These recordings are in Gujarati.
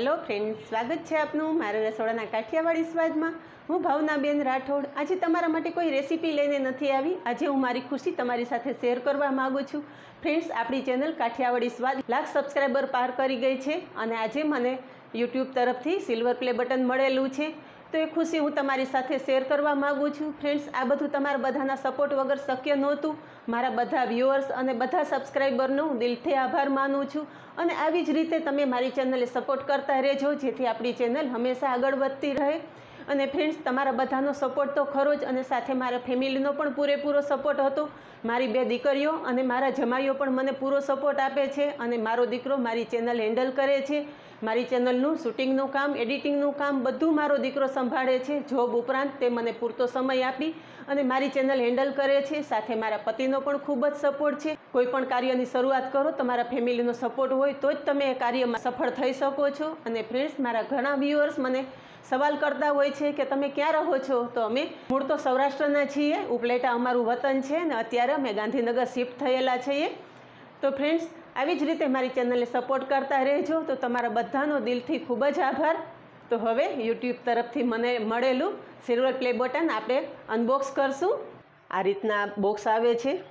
હેલો ફ્રેન્ડ સ્વાગત છે આપનું મારા રસોડાના કાઠિયાવાડી સ્વાદમાં. હું ભાવનાબેન રાઠોડ. આજે તમારા માટે કોઈ રેસીપી લઈને નથી આવી. આજે હું મારી ખુશી તમારી સાથે શેર કરવા માગું છું. ફ્રેન્ડ્સ, આપણી ચેનલ કાઠિયાવાડી સ્વાદ લાખ સબસ્ક્રાઈબર પાર કરી ગઈ છે અને આજે મને યુટ્યુબ તરફથી સિલ્વર પ્લે બટન મળેલું છે. તો એ ખુશી હું તમારી સાથે શેર કરવા માગું છું. ફ્રેન્ડ્સ આ બધું તમારા બધાના સપોર્ટ વગર શક્ય નહોતું. મારા બધા વ્યુઅર્સ અને બધા સબસ્ક્રાઈબરનો હું દિલથી આભાર માનું છું. અને આવી જ રીતે તમે મારી ચેનલને સપોર્ટ કરતા રહેજો, જેથી આપણી ચેનલ હંમેશા આગળ વધતી રહે. અને ફ્રેન્ડ્સ તમારા બધાનો સપોર્ટ તો ખરો જ અને સાથે મારા ફેમિલીનો પણ પૂરેપૂરો સપોર્ટ હતો. મારી બે દીકરીઓ અને મારા જમાઈઓ પણ મને પૂરો સપોર્ટ આપે છે અને મારો દીકરો મારી ચેનલ હેન્ડલ કરે છે. મારી ચેનલનું શૂટિંગનું કામ એડિટિંગનું કામ બધું મારો દીકરો સંભાળે છે. જોબ ઉપરાંત તે મને પૂરતો સમય આપી અને મારી ચેનલ હેન્ડલ કરે છે. સાથે મારા પતિનો પણ ખૂબ જ સપોર્ટ છે. કોઈ પણ કાર્યની શરૂઆત કરો, તમારા ફેમિલીનો સપોર્ટ હોય તો જ તમે એ કાર્યમાં સફળ થઈ શકો છો. અને ફ્રેન્ડ્સ મારા ઘણા વ્યુઅર્સ મને સવાલ કરતા હોય છે કે તમે ક્યાં રહો છો? તો અમે મૂળ તો સૌરાષ્ટ્રના છીએ, ઉપલેટા અમારું વતન છે અને અત્યારે અમે ગાંધીનગર શિફ્ટ થયેલા છીએ. તો ફ્રેન્ડ્સ આવી જ રીતે મારી ચેનલને સપોર્ટ કરતા રહેજો. તો તમારા બધાનો દિલથી ખૂબ જ આભાર. તો હવે યુટ્યુબ તરફથી મને મળેલું સિલ્વર પ્લે બટન આપણે અનબોક્સ કરશું. આ રીતના બોક્સ આવે છે.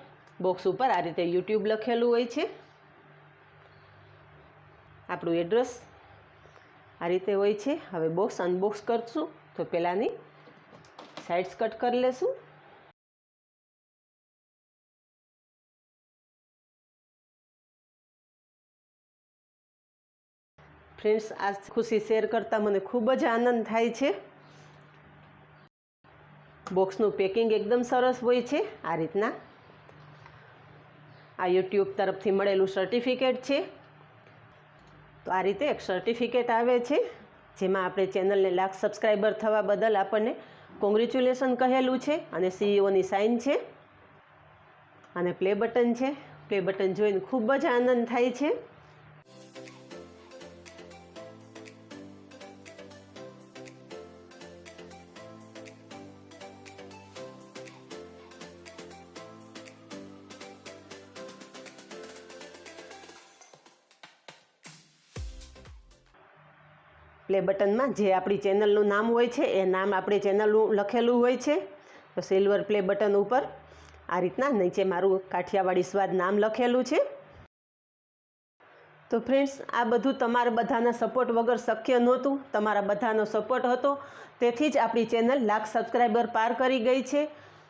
બોક્સ ઉપર આ રીતે યુટ્યુબ લખેલું હોય છે. આપણું એડ્રેસ આ રીતે હોય છે. હવે બોક્સ અનબોક્સ કરશું. તો પહેલાંની સાઇડ્સ કટ કરી લેશું. ફ્રેન્ડ્સ આ ખુશી શેર કરતાં મને ખૂબ જ આનંદ થાય છે. બોક્સનું પેકિંગ એકદમ સરસ હોય છે. આ રીતના. આ યુટ્યુબ તરફથી મળેલું સર્ટિફિકેટ છે. તો આ રીતે એક સર્ટિફિકેટ આવે છે, જેમાં આપણે ચેનલને લાખ સબસ્ક્રાઈબર થવા બદલ આપણને કોંગ્રેચ્યુલેશન કહેલું છે અને સીઈઓની સાઇન છે. અને પ્લે બટન છે. પ્લે બટન જોઈને ખૂબ જ આનંદ થાય છે. પ્લે બટનમાં જે આપણી ચેનલનું નામ હોય છે, એ નામ આપણે ચેનલનું લખેલું હોય છે, તો સિલ્વર પ્લે બટન ઉપર આ રીતના નીચે મારું કાઠિયાવાડી સ્વાદ નામ લખેલું છે. તો ફ્રેન્ડ્સ, આ બધું તમારા બધાના સપોર્ટ વગર શક્ય નહોતું. તમારા બધાનો સપોર્ટ હતો. તેથી જ આપણી ચેનલ લાખ સબસ્ક્રાઈબર પાર કરી ગઈ છે.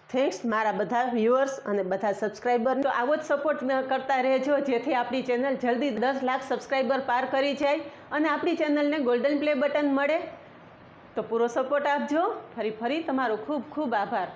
થેન્ક્સ મારા બધા વ્યુઅર્સ અને બધા સબસ્ક્રાઈબર તો આવો જ સપોર્ટ કરતા રહેજો, જેથી આપણી ચેનલ જલ્દી દસ લાખ સબસ્ક્રાઈબર પાર કરી જાય અને આપણી ચેનલને ગોલ્ડન પ્લે બટન મળે. તો પૂરો સપોર્ટ આપજો. ફરી ફરી તમારો ખૂબ ખૂબ આભાર.